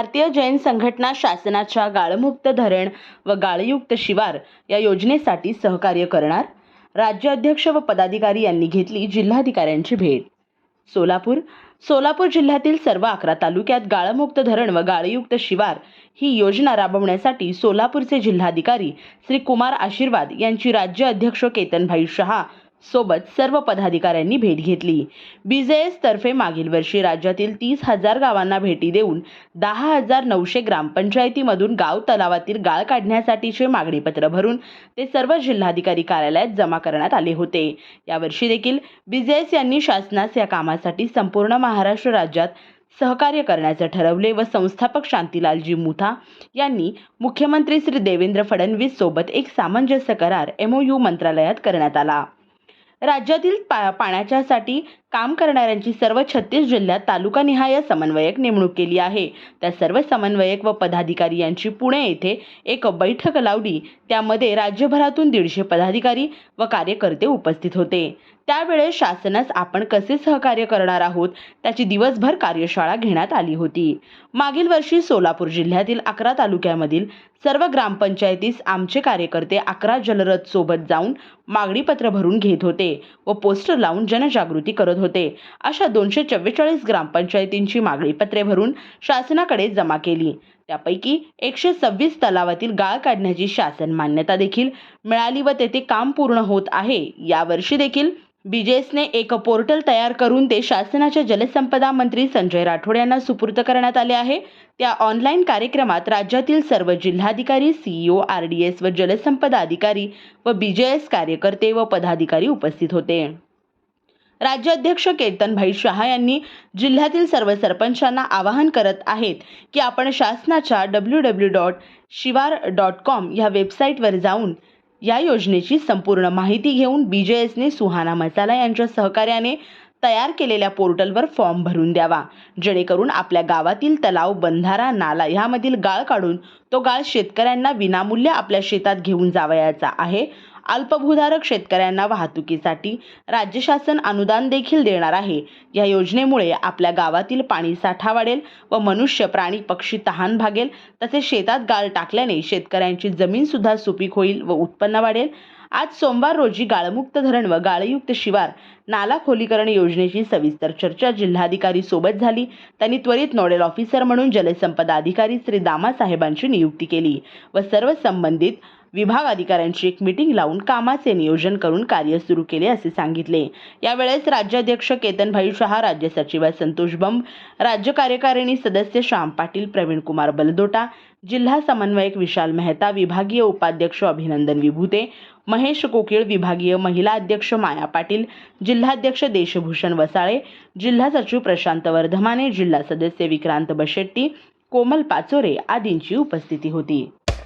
भारतीय जैन संघटना शासनाच्या गाळमुक्त धरण व गाळयुक्त शिवार या योजनेसाठी सहकार्य करणार. राज्य अध्यक्ष व पदाधिकारी यांनी घेतली जिल्हाधिकाऱ्यांची भेट. सोलापूर सोलापूर जिल्ह्यातील सर्व अकरा तालुक्यात गाळमुक्त धरण व गाळयुक्त शिवार ही योजना राबवण्यासाठी सोलापूरचे जिल्हाधिकारी श्री कुमार आशीर्वाद यांची राज्य अध्यक्ष केतनभाई शहा सोबत सर्व पदाधिकाऱ्यांनी भेट घेतली. बीजेएसतर्फे मागील वर्षी राज्यातील तीस हजार गावांना भेटी देऊन दहा हजार नऊशे ग्रामपंचायतीमधून गाव तलावातील गाळ काढण्यासाठीचे मागणीपत्र भरून ते सर्व जिल्हाधिकारी कार्यालयात जमा करण्यात आले होते. यावर्षी देखील बीजेएस यांनी शासनास या कामासाठी संपूर्ण महाराष्ट्र राज्यात सहकार्य करण्याचे ठरवले व संस्थापक शांतीलालजी मुथा यांनी मुख्यमंत्री श्री देवेंद्र फडणवीस सोबत एक सामंजस्य करार एमओयू मंत्रालयात करण्यात आला. राज्यातील पा पाण्याच्यासाठी काम करणाऱ्यांची सर्व छत्तीस जिल्ह्यात तालुकानिहाय समन्वयक नेमणूक केली आहे. त्या सर्व समन्वयक व पदाधिकारी यांची पुणे येथे एक बैठक लावली. त्यामध्ये राज्यभरातून दीडशे पदाधिकारी व कार्यकर्ते उपस्थित होते. त्यावेळेस शासनास आपण कसे सहकार्य करणार आहोत? त्याची दिवसभर कार्यशाळा घेण्यात आली होती. मागील वर्षी सोलापूर जिल्ह्यातील अकरा तालुक्यामधील सर्व ग्रामपंचायतीस आमचे कार्यकर्ते अकरा जलरथ सोबत जाऊन मागणीपत्र भरून घेत होते व पोस्टर लावून जनजागृती करत होते. अशा दोनशे चव्वेचाळीस ग्रामपंचायतींची मागणीपत्रे भरून शासनाकडे जमा केली. त्यापैकी एकशे सव्वीस तलावातील गाळ काढण्याची शासन मान्यता देखील मिळाली व तेथे काम पूर्ण होत आहे. यावर्षी देखील बीजेसने एक पोर्टल तयार करून ते शासनाच्या जलसंपदा मंत्री संजय राठोड यांना सुपूर्द करण्यात आले आहे. त्या ऑनलाईन कार्यक्रमात राज्यातील सर्व जिल्हाधिकारी सीईओ आर डी एस व जलसंपदा अधिकारी व बीजेएस कार्यकर्ते व पदाधिकारी उपस्थित होते. राज्याध्यक्ष केतनभाई शहा यांनी जिल्ह्यातील सर्व सरपंचांना आवाहन करत आहेत की आपण शासनाच्या W W dot Shivar dot com ह्या वेबसाईटवर जाऊन या योजनेची संपूर्ण माहिती घेऊन बी जे एसने सुहाना मसाला यांच्या सहकार्याने तयार केलेल्या पोर्टलवर फॉर्म भरून द्यावा. जेणेकरून आपल्या गावातील तलाव बंधारा नाला ह्यामधील गाळ काढून तो गाळ शेतकऱ्यांना विनामूल्य आपल्या शेतात घेऊन जावयाचा आहे. अल्पभूधारक शेतकऱ्यांना वाहतुकीसाठी राज्य शासन अनुदान देखील देणार आहे. या योजनेमुळे आपल्या गावातील पाणी साठा वाढेल व मनुष्य प्राणी पक्षी तहान भागेल. तसेच शेतात गाळ टाकल्याने शेतकऱ्यांची जमीन सुद्धा सुपीक होईल व उत्पन्न वाढेल. आज सोमवार रोजी गाळमुक्त धरण व गाळयुक्त शिवार नाला खोलीकरण योजनेची सविस्तर चर्चा जिल्हाधिकारी सोबत झाली. त्यांनी त्वरित नोडल ऑफिसर म्हणून जलसंपदा अधिकारी श्री दामासाहेबांची नियुक्ती केली व सर्व संबंधित विभाग अधिकाऱ्यांची एक मिटिंग लावून कामाचे नियोजन करून कार्य सुरू केले असे सांगितले. यावेळेस राज्याध्यक्ष केतनभाई शहा राज्य सचिव संतोष बंब राज्य कार्यकारिणी सदस्य श्याम पाटील प्रवीण कुमार बलदोटा जिल्हा समन्वयक विशाल मेहता विभागीय उपाध्यक्ष अभिनंदन विभूते महेश कोकिळ विभागीय महिला अध्यक्ष माया पाटील जिल्हाध्यक्ष देशभूषण वसाळे जिल्हा सचिव प्रशांत वर्धमाने जिल्हा सदस्य विक्रांत बशेट्टी कोमल पाचोरे आदींची उपस्थिती होती.